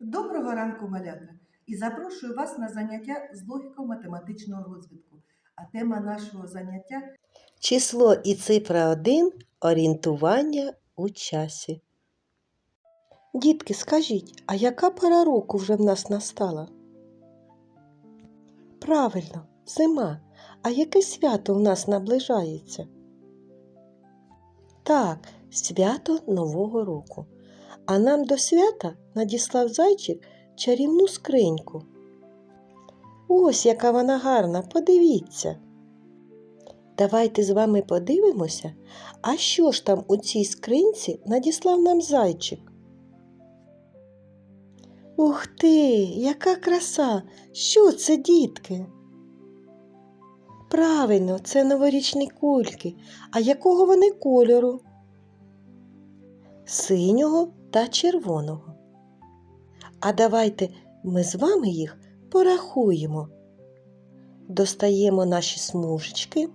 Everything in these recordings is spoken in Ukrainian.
Доброго ранку, малята! І запрошую вас на заняття з логіко-математичного розвитку. А тема нашого заняття Число і цифра 1 орієнтування у часі. Дітки, скажіть, а яка пора року вже в нас настала? Правильно, зима. А яке свято в нас наближається? Так, свято Нового року. А нам до свята надіслав зайчик чарівну скриньку. Ось яка вона гарна, подивіться. Давайте з вами подивимося, а що ж там у цій скринці надіслав нам зайчик. Ух ти, яка краса! Що це, дітки? Правильно, це новорічні кульки. А якого вони кольору? Синього та червоного. А давайте ми з вами їх порахуємо. Достаємо наші смужечки.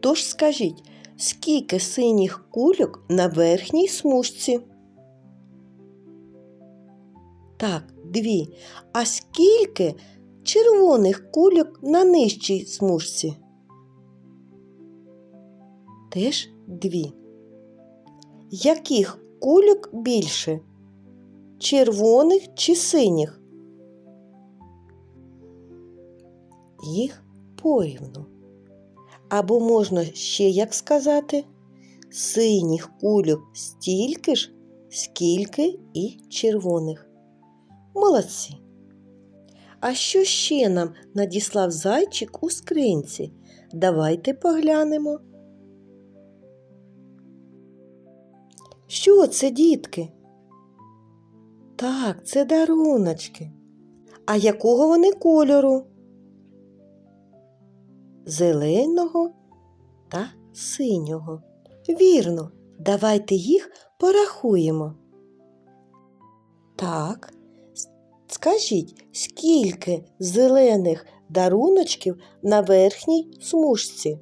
Тож скажіть, скільки синіх кульок на верхній смужці? Так, дві. А скільки червоних кульок на нижчій смужці? Теж дві. Яких кульок більше? Червоних чи синіх? Їх порівну. Або можна ще як сказати, синіх кульок стільки ж, скільки і червоних. Молодці. А що ще нам надіслав зайчик у скринці? Давайте поглянемо. Що це, дітки? Так, це даруночки. А якого вони кольору? Зеленого та синього. Вірно, давайте їх порахуємо. Так, скажіть, скільки зелених даруночків на верхній смужці?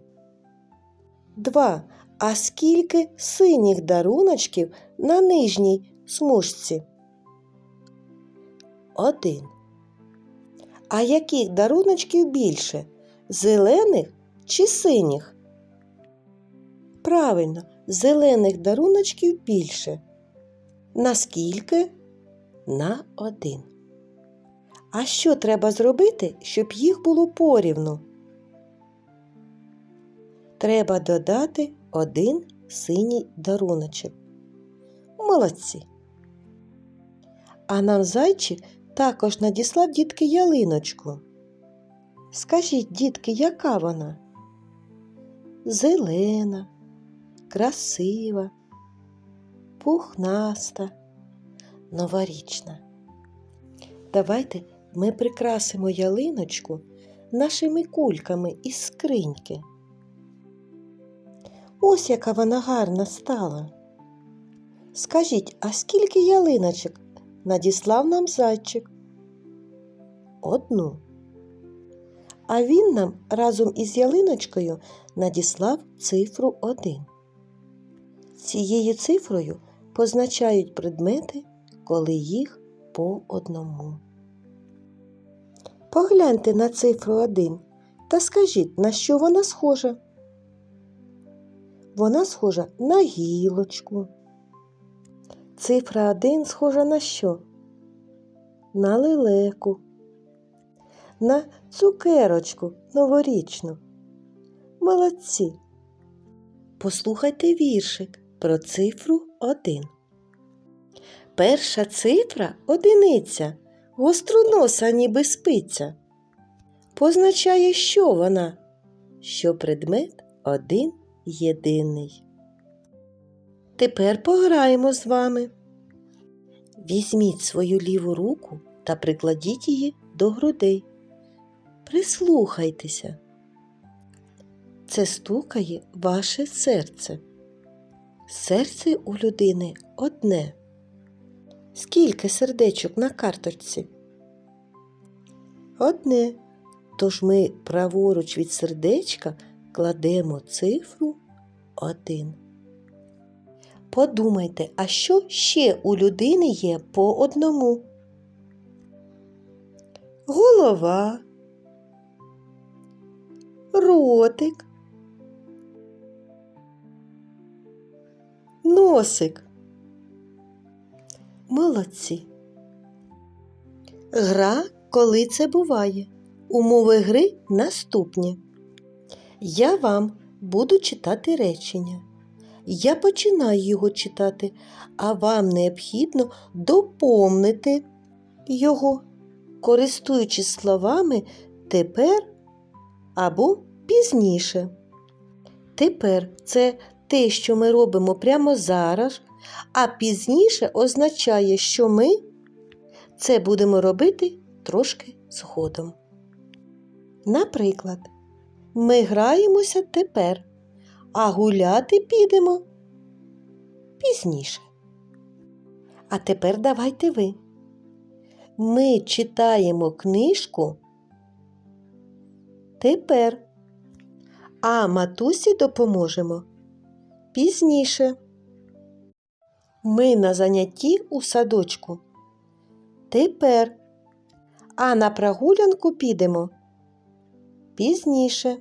Два. А скільки синіх даруночків на нижній смужці? Один. А яких даруночків більше? Зелених чи синіх? Правильно, зелених даруночків більше. Наскільки? На один. А що треба зробити, щоб їх було порівну? Треба додати один синій даруночок. Молодці. А нам зайчик також надіслав дітки ялиночку. Скажіть, дітки, яка вона? Зелена, красива, пухнаста, новорічна. Давайте ми прикрасимо ялиночку нашими кульками із скриньки. Ось яка вона гарна стала. Скажіть, а скільки ялиночок надіслав нам зайчик? Одну. А він нам разом із ялиночкою надіслав цифру 1. Цією цифрою позначають предмети, коли їх по одному. Погляньте на цифру 1 та скажіть, на що вона схожа. Вона схожа на гілочку. Цифра 1 схожа на що? На лелеку, на цукерочку новорічну. Молодці. Послухайте віршик про цифру 1. Перша цифра одиниця, гостроноса ніби спиця. Позначає, що вона? Що предмет один єдиний. Тепер пограємо з вами. Візьміть свою ліву руку та прикладіть її до грудей. Прислухайтеся. Це стукає ваше серце. Серце у людини одне. Скільки сердечок на карточці? Одне. Тож ми праворуч від сердечка кладемо цифру 1. Подумайте, а що ще у людини є по одному? Голова, ротик, носик. Молодці. Гра, коли це буває. Умови гри наступні. Я вам буду читати речення. Я починаю його читати, а вам необхідно доповнити його, користуючись словами тепер або пізніше. Тепер це те, що ми робимо прямо зараз, а пізніше означає, що ми це будемо робити трошки згодом. Наприклад, ми граємося тепер, а гуляти підемо пізніше. А тепер давайте ви. Ми читаємо книжку тепер, а матусі допоможемо пізніше. Ми на занятті у садочку тепер, а на прогулянку підемо пізніше.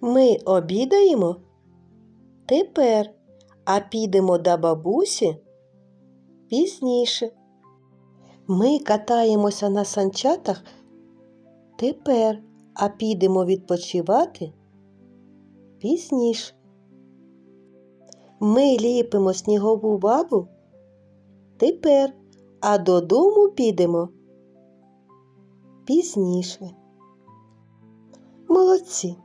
Ми обідаємо? Тепер, а підемо до бабусі? Пізніше. Ми катаємося на санчатах? Тепер, а підемо відпочивати? Пізніше. Ми ліпимо снігову бабу? Тепер, а додому підемо? Пізніше. Молодці.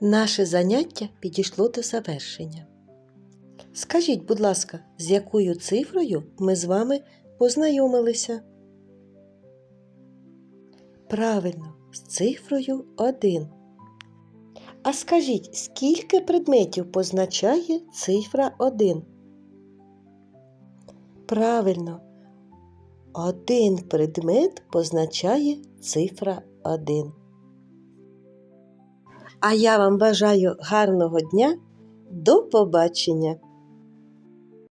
Наше заняття підійшло до завершення. Скажіть, будь ласка, з якою цифрою ми з вами познайомилися? Правильно, з цифрою 1. А скажіть, скільки предметів позначає цифра 1? Правильно, один предмет позначає цифра 1. А я вам бажаю гарного дня. До побачення!